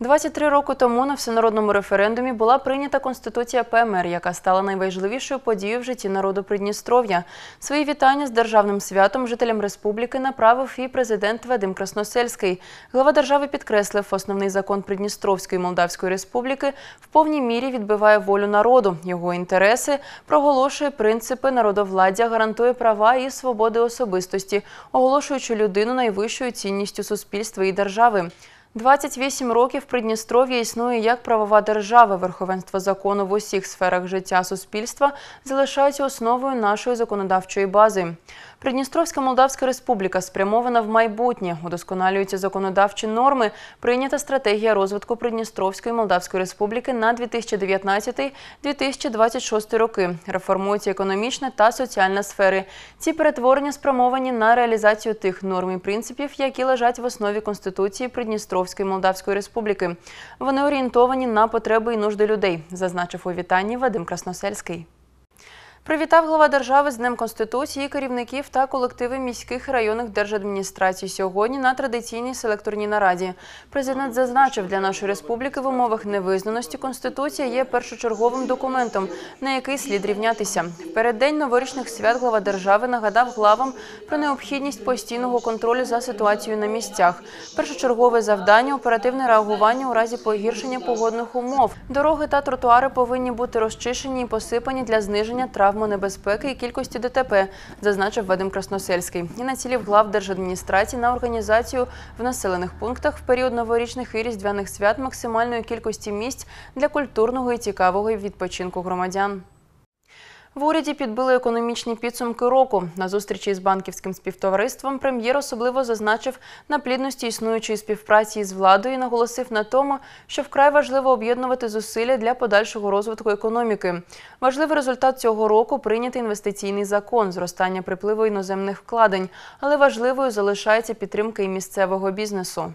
23 роки тому на всенародному референдумі була прийнята Конституція ПМР, яка стала найважливішою подією в житті народу Придністров'я. Свої вітання з державним святом жителям республіки направив і президент Вадим Красносельський. Глава держави підкреслив, основний закон Придністровської Молдавської республіки в повній мірі відбиває волю народу, його інтереси, проголошує принципи народовладдя, гарантує права і свободи особистості, оголошуючи людину найвищою цінністю суспільства і держави. 28 років Придністров'я існує як правова держава. Верховенство закону в усіх сферах життя суспільства залишається основою нашої законодавчої бази. Придністровська Молдавська Республіка спрямована в майбутнє, удосконалюються законодавчі норми. Прийнята стратегія розвитку Придністровської Молдавської Республіки на 2019-2026 роки. Реформується економічна та соціальна сфери. Ці перетворення спрямовані на реалізацію тих норм і принципів, які лежать в основі Конституції Придністровської Молдавської Республіки. Вони орієнтовані на потреби і нужди людей, зазначив у вітанні Вадим Красносельський. Привітав глава держави з Днем Конституції керівників та колективи міських районних держадміністрацій сьогодні на традиційній селекторній нараді. Президент зазначив, для нашої республіки в умовах невизнаності Конституція є першочерговим документом, на який слід рівнятися. В переддень новорічних свят глава держави нагадав главам про необхідність постійного контролю за ситуацією на місцях. Першочергове завдання оперативне реагування у разі погіршення погодних умов. Дороги та тротуари повинні бути розчищені і посипані для зниження травм небезпеки і кількості ДТП, зазначив Вадим Красносельський. І націлів глав держадміністрації на організацію в населених пунктах в період новорічних і різдвяних свят максимальної кількості місць для культурного і цікавого відпочинку громадян. В уряді підбили економічні підсумки року. На зустрічі з банківським співтовариством прем'єр особливо зазначив на плідності існуючої співпраці з владою і наголосив на тому, що вкрай важливо об'єднувати зусилля для подальшого розвитку економіки. Важливий результат цього року прийнятий інвестиційний закон, зростання припливу іноземних вкладень, але важливою залишається підтримка і місцевого бізнесу.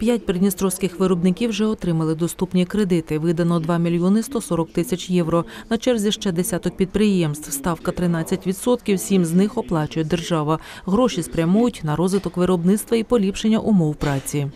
П'ять придністровських виробників вже отримали доступні кредити. Видано 2 мільйони 140 тисяч євро. На черзі ще десяток підприємств. Ставка 13%, сім з них оплачує держава. Гроші спрямують на розвиток виробництва і поліпшення умов праці.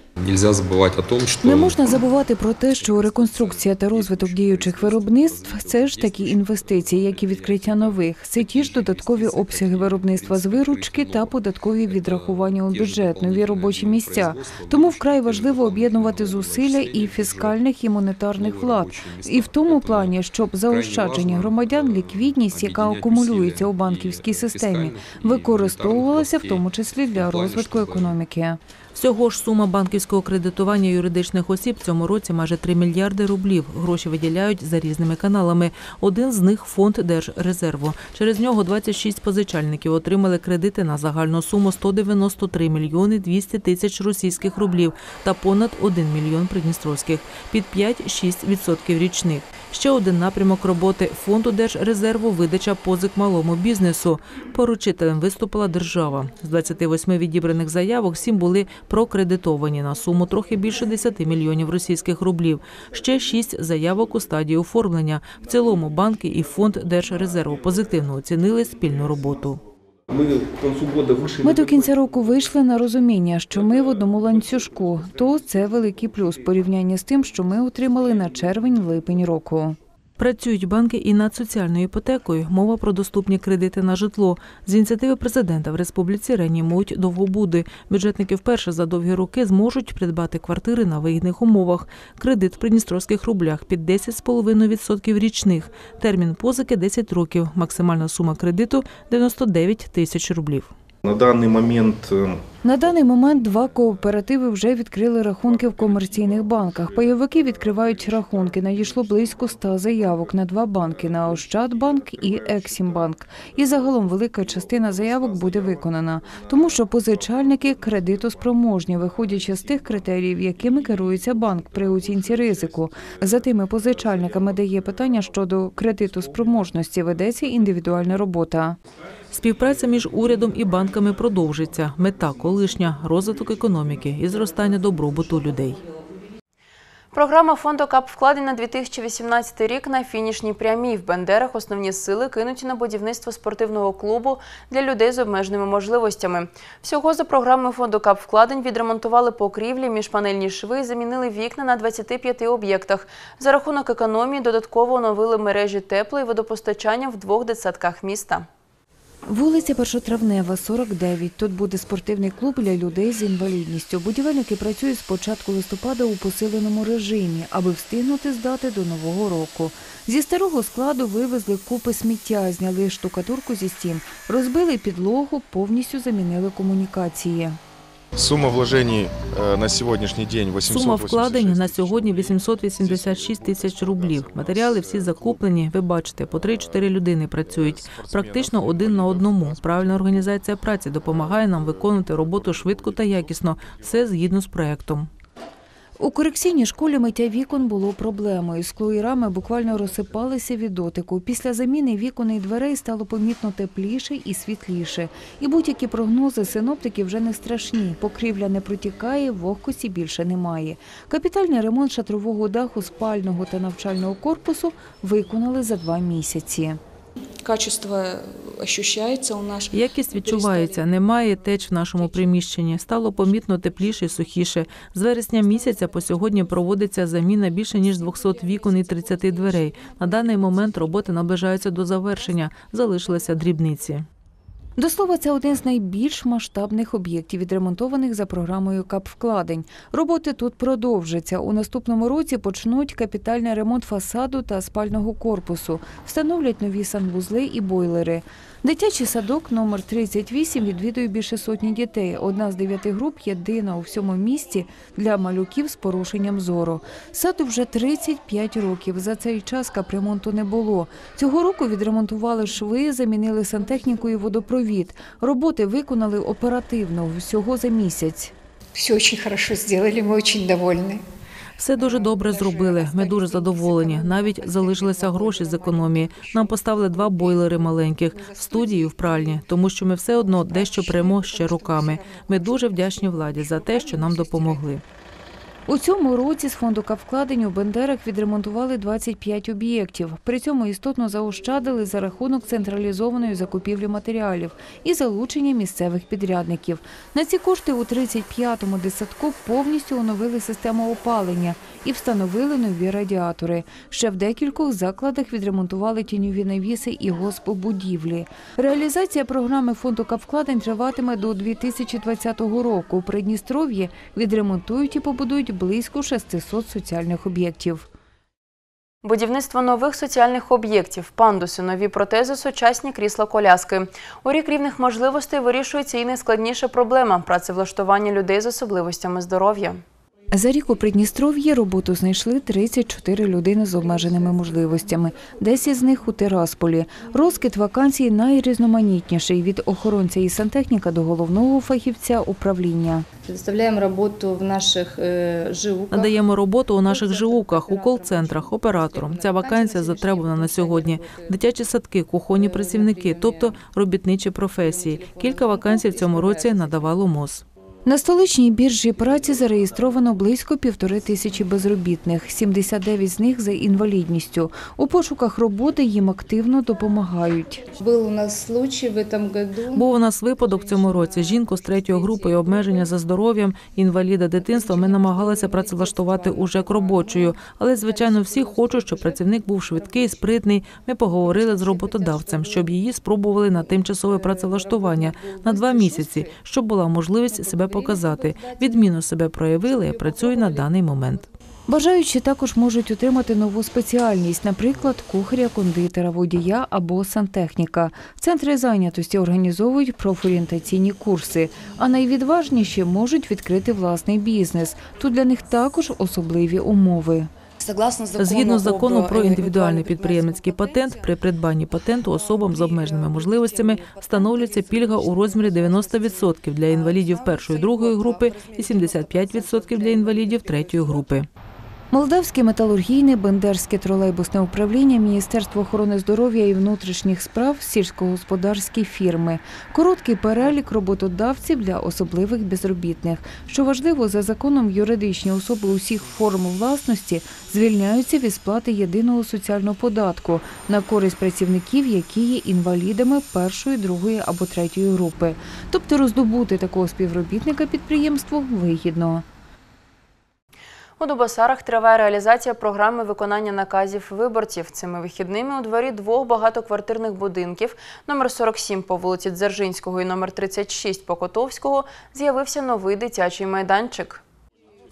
Не можна забувати про те, що реконструкція та розвиток діючих виробництв це ж такі інвестиції, як і відкриття нових. Це ті ж додаткові обсяги виробництва з виручки та податкові відрахування у бюджет, нові робочі місця. Тому вкрай важливо об'єднувати зусилля і фіскальних, і монетарних влад, і в тому плані, щоб заощадження громадян, ліквідність, яка акумулюється у банківській системі, використовувалася в тому числі для розвитку економіки. Всього ж сума банківського кредитування юридичних осіб цьому році майже 3 мільярди рублів. Гроші виділяють за різними каналами. Один з них фонд Держрезерву. Через нього 26 позичальників отримали кредити на загальну суму 193 мільйони 200 тисяч російських рублів та понад 1 мільйон придністровських під 5-6% річних. Ще один напрямок роботи фонду Держрезерву видача позик малому бізнесу. Поручителем виступила держава. З 28 відібраних заявок сім були прокредитовані на суму трохи більше 10 мільйонів російських рублів. Ще шість заявок у стадії оформлення. В цілому банки і фонд Держрезерву позитивно оцінили спільну роботу. Ми. До кінця року вийшли на розуміння, що ми в одному ланцюжку. То це великий плюс порівняння з тим, що ми отримали на червень-липень року. Працюють банки і над соціальною іпотекою. Мова про доступні кредити на житло. З ініціативи президента в республіці реанімують довгобуди. Бюджетники вперше за довгі роки зможуть придбати квартири на вигідних умовах. Кредит в придністровських рублях під 10,5% річних. Термін позики 10 років. Максимальна сума кредиту 99 тисяч рублів. На даний момент е, На даний момент два кооперативи вже відкрили рахунки в комерційних банках. Пайовики відкривають рахунки. Надійшло близько 100 заявок на два банки на Ощадбанк і Ексімбанк. І загалом велика частина заявок буде виконана, тому що позичальники кредитоспроможні, виходячи з тих критеріїв, якими керується банк при оцінці ризику. За тими позичальниками, де є питання щодо кредитоспроможності, ведеться індивідуальна робота. Співпраця між урядом і банками продовжиться. Мета колишня розвиток економіки і зростання добробуту людей. Програма фонду КАП вкладень на 2018 рік на фінішній прямій. В Бендерах основні сили кинуті на будівництво спортивного клубу для людей з обмеженими можливостями. Всього за програмою фонду КАП вкладень відремонтували покрівлі, міжпанельні шви, і замінили вікна на 25 об'єктах. За рахунок економії додатково оновили мережі тепла і водопостачання в двох дитсадках міста. Вулиця Першотравнева, 49. Тут буде спортивний клуб для людей з інвалідністю. Будівельники працюють з початку листопада у посиленому режимі, аби встигнути здати до нового року. Зі старого складу вивезли купи сміття, зняли штукатурку зі стін, розбили підлогу, повністю замінили комунікації. Сумма вложений э, на сьогоднішній день 886 Сума вкладень на тысяч. сьогодні 886 тисяч рублів. Матеріали всі закуплені. Ви бачите, по 3-4 людини працюють. Практично один на одному. Правильна організація праці допомагає нам виконувати роботу швидко та якісно. Все згідно з проектом. У корекційній школі миття вікон було проблемою. Скло і рами буквально розсипалися від дотику. Після заміни вікон і дверей стало помітно тепліше і світліше. І будь-які прогнози синоптиків вже не страшні. Покрівля не протікає, вогкості більше немає. Капітальний ремонт шатрового даху спального та навчального корпусу виконали за два місяці. Качество ощущается у нас. Якість відчувається, немає теч в нашому приміщенні. Стало помітно тепліше і сухіше. З вересня місяця по сьогодні проводиться заміна більше ніж 200 вікон і 30 дверей. На даний момент роботи наближаються до завершення. Залишилися дрібниці. До слова, це один з найбільш масштабних об'єктів, відремонтованих за програмою КАП-вкладень. Роботи тут продовжаться. У наступному році почнуть капітальний ремонт фасаду та спального корпусу, встановлять нові санвузли і бойлери. Дитячий садок номер 38 відвідує більше сотні дітей. Одна з дев'яти груп єдина у всьому місті для малюків з порушенням зору. Саду вже 35 років. За цей час капремонту не було. Цього року відремонтували шви, замінили сантехніку і водопровід. Роботи виконали оперативно, всього за місяць. Все очень хорошо сделали, мы очень довольны. Все дуже добре зробили. Ми дуже задоволені. Навіть залишилися гроші з економії. Нам поставили два бойлери маленьких в студії в пральні, тому що ми все одно дещо прямо ще руками. Ми дуже вдячні владі за те, що нам допомогли. У цьому році з фонду капвкладень у Бендерах відремонтували 25 об'єктів. При цьому істотно заощадили за рахунок централізованої закупівлі матеріалів і залучення місцевих підрядників. На ці кошти у 35-му десятку повністю оновили систему опалення і встановили нові радіатори. Ще в декількох закладах відремонтували тіньові навіси і госпобудівлі. Реалізація програми фонду капвкладень триватиме до 2020 року. У Придністров'ї відремонтують і побудують близько 600 соціальних об'єктів. Будівництво нових соціальних об'єктів, пандуси, нові протези, сучасні крісла коляски. У рік рівних можливостей вирішується і найскладніша проблема працевлаштування людей з особливостями здоров'я. За рік у Придністров'ї роботу знайшли 34 людини з обмеженими можливостями. 10 з них у Тирасполі. Розкид вакансій найрізноманітніший – від охоронця і сантехніка до головного фахівця управління. Предоставляем работу в наших э, ЖУКах. Надаємо роботу у наших ЖУКах, у кол-центрах, операторам. Ця вакансія затребувана на сьогодні. Дитячі садки, кухонні працівники, тобто робітничі професії. Кілька вакансій в цьому році надавало МОЗ. На столичній біржі праці зареєстровано близько півтори тисячі безробітних, 79 з них за інвалідністю. У пошуках роботи їм активно допомагають. Був у нас випадок в цьому році. Жінку з третьою групою обмеження за здоров'ям, інваліда дитинства. Ми намагалися працевлаштувати уже к робочою, але звичайно всі хочуть, щоб працівник був швидкий, спритний. Ми поговорили з роботодавцем, щоб її спробували на тимчасове працевлаштування на два місяці, щоб була можливість себе показати. Відмінно себе проявили. Працюю на даний момент. Бажаючі також можуть отримати нову спеціальність, наприклад, кухаря, кондитера, водія або сантехніка. Центри зайнятості організовують профорієнтаційні курси, а найвідважніші можуть відкрити власний бізнес. Тут для них також особливі умови. Згідно закону про індивідуальний підприємницький патент, при придбанні патенту особам з обмеженими можливостями встановлюється пільга у розмірі 90% для інвалідів першої другої групи і 75% для інвалідів третьої групи. Молдавське металургійне, Бендерське тролейбусне управління, Міністерство охорони здоров'я і внутрішніх справ, сільськогосподарські фірми. Короткий перелік роботодавців для особливих безробітних. Що важливо, за законом юридичні особи усіх форм власності звільняються від сплати єдиного соціального податку на користь працівників, які є інвалідами першої, другої або третьої групи. Тобто роздобути такого співробітника підприємству вигідно. У Дубосарах триває реалізація програми виконання наказів виборців. Цими вихідними у дворі двох багатоквартирних будинків номер 47 по вулиці Дзержинського і номер 36 по Котовського з'явився новий дитячий майданчик.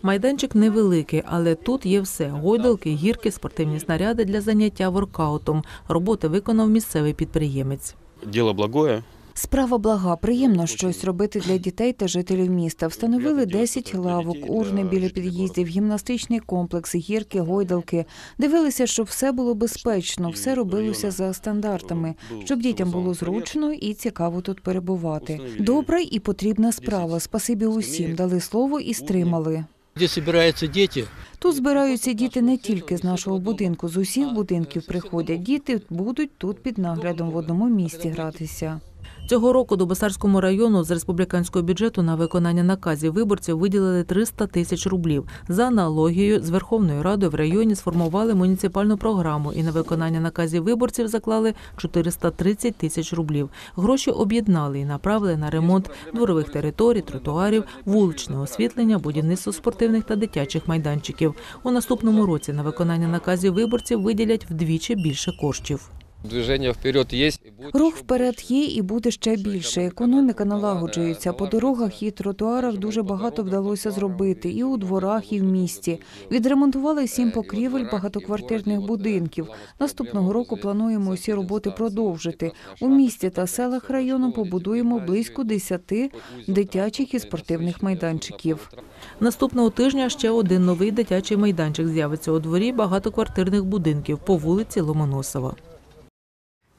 Майданчик невеликий, але тут є все: гойдалки, гірки, спортивні снаряди для заняття воркаутом. Роботи виконав місцевий підприємець. Дело благое. Справа блага. Приємно щось робити для дітей та жителів міста. Встановили 10 лавок, урни біля під'їздів, гімнастичний комплекс, гірки, гойдалки. Дивилися, щоб все було безпечно, все робилося за стандартами, щоб дітям було зручно і цікаво тут перебувати. Добра і потрібна справа. Спасибі усім. Дали слово і стримали. Де збираються діти? Тут збираються діти не тільки з нашого будинку, з усіх будинків приходять. Діти будуть тут під наглядом в одному місці гратися. Цього року Дубосарському району з республіканського бюджету на виконання наказів виборців виділили 300 тисяч рублів. За аналогією з Верховною Радою в районі сформували муніципальну програму і на виконання наказів виборців заклали 430 тисяч рублів. Гроші об'єднали і направили на ремонт дворових територій, тротуарів, вуличне освітлення, будівництво спортивних та дитячих майданчиків. У наступному році на виконання наказів виборців виділять вдвічі більше коштів. Движение вперед будет Рух вперед є і буде ще більше. Економіка налагоджується. По дорогах і тротуарах дуже багато вдалося зробити. І у дворах, і в місті. Відремонтували сім покрівель багатоквартирних будинків. Наступного року плануємо усі роботи продовжити. У місті та селах району побудуємо близько 10 дитячих і спортивних майданчиків. Наступного тижня ще один новий дитячий майданчик з'явиться у дворі багатоквартирних будинків по вулиці Ломоносова.